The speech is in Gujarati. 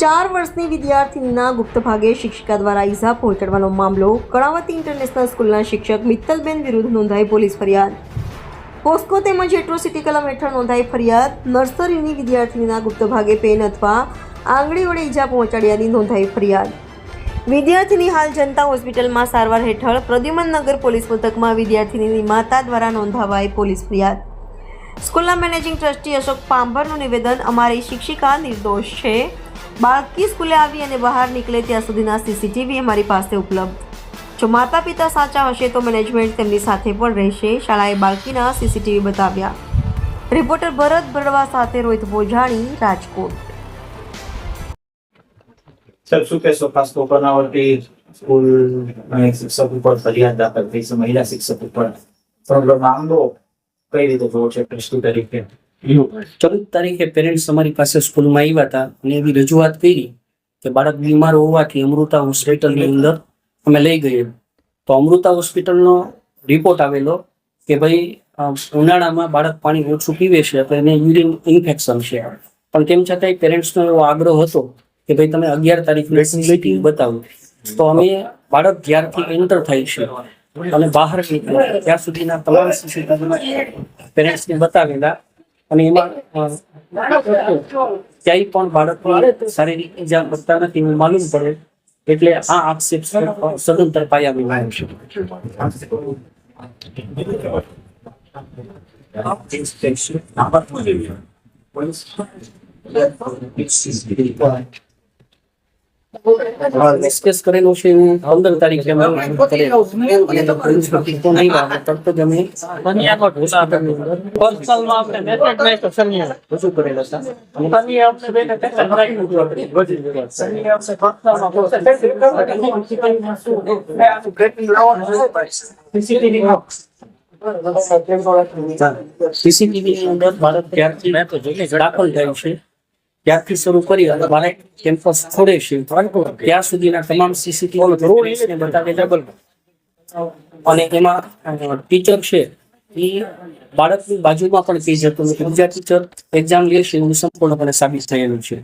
ચાર વર્ષની વિદ્યાર્થીના ગુપ્તભાગે શિક્ષિકા દ્વારા ઈજા પહોંચાડવાનો મામલો, કણાવતી ઇન્ટરનેશનલ સ્કૂલના શિક્ષક મિત્તલબેન વિરુદ્ધ નોંધાઈ પોલીસ ફરિયાદ. પોસ્કો તેમજ એટ્રોસિટી કલમ હેઠળ નોંધાઈ ફરિયાદ, નર્સરીની વિદ્યાર્થીનીના ગુપ્ત ભાગે પેન અથવા આંગળી વડે ઈજા પહોંચાડ્યાની નોંધાઈ ફરિયાદ. વિદ્યાર્થીની હાલ જનતા હોસ્પિટલમાં સારવાર હેઠળ પ્રદ્યુમન નગર પોલીસ મથકમાં વિદ્યાર્થીની માતા દ્વારા નોંધાવાઈ પોલીસ ફરિયાદ. સ્કૂલના મેનેજિંગ ટ્રસ્ટી અશોક પાંભરનું નિવેદન, અમારી શિક્ષિકા નિર્દોષ છે. બાળકી સ્કૂલે આવી અને બહાર નીકળે ત્યાં સુધીના સીસીટીવી અમારી પાસે ઉપલબ્ધ. જો માતા પિતા સાચા હશે તો મેનેજમેન્ટ તેમની સાથે પણ રહેશે. શાળાએ બાળકીના સીસીટીવી બતાવ્યા. રિપોર્ટર ભરત ભરવા સાથે રોહિત બોજાણી, રાજકોટ. સર શું કહેશો? ખાસ તો બનાવટી સ્કૂલ શિક્ષક ઉપર ફરિયાદ દાખલ થઈ છે. મહિલા શિક્ષક ઉપર પ્રોબ્લેમ મામલો કઈ રીતે જોવો છે? ટ્રસ્ટી તરીકે. ચૌદ તારીખે પેરેન્ટ્સ અમારી પાસે સ્કૂલમાં આવ્યા હતા અને એવી રજૂઆત કરી કે બાળક બીમાર હોવાથી અમૃતા હોસ્પિટલની અંદર અમે લઈ ગઈએ તો અમૃતા હોસ્પિટલનો રિપોર્ટ આવેલો કે ભાઈ ઉનાળામાં બાળક પાણી ઓછું પીવે છે તો એને યુરિન ઇન્ફેક્શન છે. પણ તેમ છતાંય પેરેન્ટ્સનો એવો આગ્રહ હતો કે ભાઈ તમે અગિયાર તારીખની સીસીટીવી બતાવો. તો અમે બાળક જ્યારથી એન્ટર થાય છે અને બહાર નીકળ્યા ત્યાં સુધીના તમામ પેરેન્ટ્સને બતાવેલા અને એમાં ક્યાંય પણ બાળકને શારીરિક ઈજા કરતા નથી, એવું માલુમ પડે, એટલે આ આક્ષેપ સદંતર પાયા વિના. છે ડિસ્કસ કરેલું છે એવું પંદર તારીખે સીસીટીવી ની અંદર બાળક દાખલ થાય છે ત્યારથી શરૂ કરી અને બાળક કેમ્પસ છોડે છે. ત્યાં સુધીના તમામ સીસીટીવી બતાવેલા અને એમાં ટીચર છે. એ બાળકની બાજુમાં પણ હતું અને બીજા ટીચર એક્ઝામ લે છે એવું સંપૂર્ણપણે સાબિત થયેલું છે.